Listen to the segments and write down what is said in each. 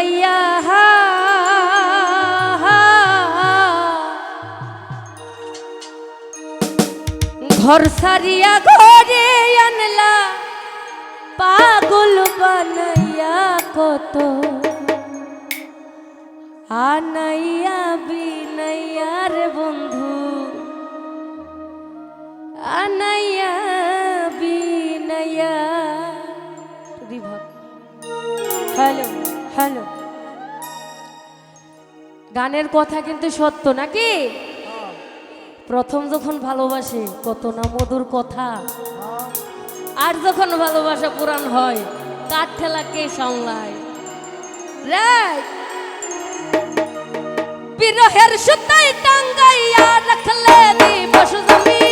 পাইয়া ঘর সারিয়া ঘরে আনলা পাগল বানাইয়া কত আনাইয়া বিনাইয়ার গানের কথা কিন্তু সত্য নাকি? প্রথম যখন ভালোবাসে, কত না মধুর কথা। আর যখন ভালোবাসা পুরাণ হয় কাঠ ঠেলা কে সামলায়? রাইট। বিরহের সুতাই টাঙ্গাইয়া রাখলে দিবস জমি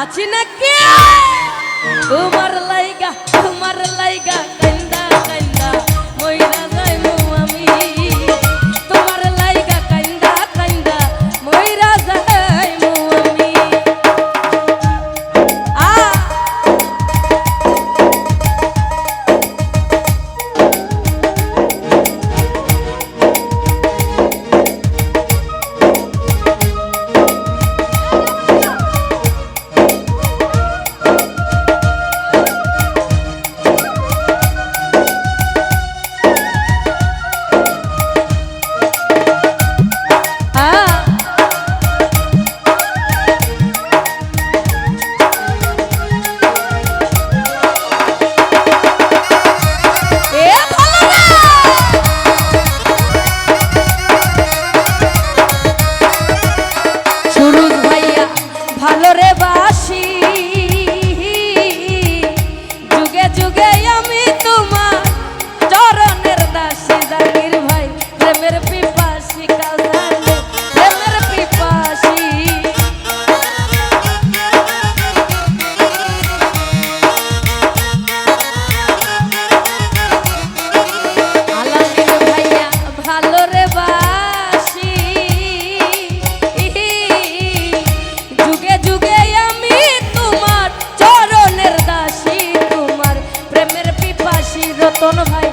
আছি নাকি? তোমার লাইগা তোমার লাইগা কান্দা কান্দা ময়রা রতন ভাই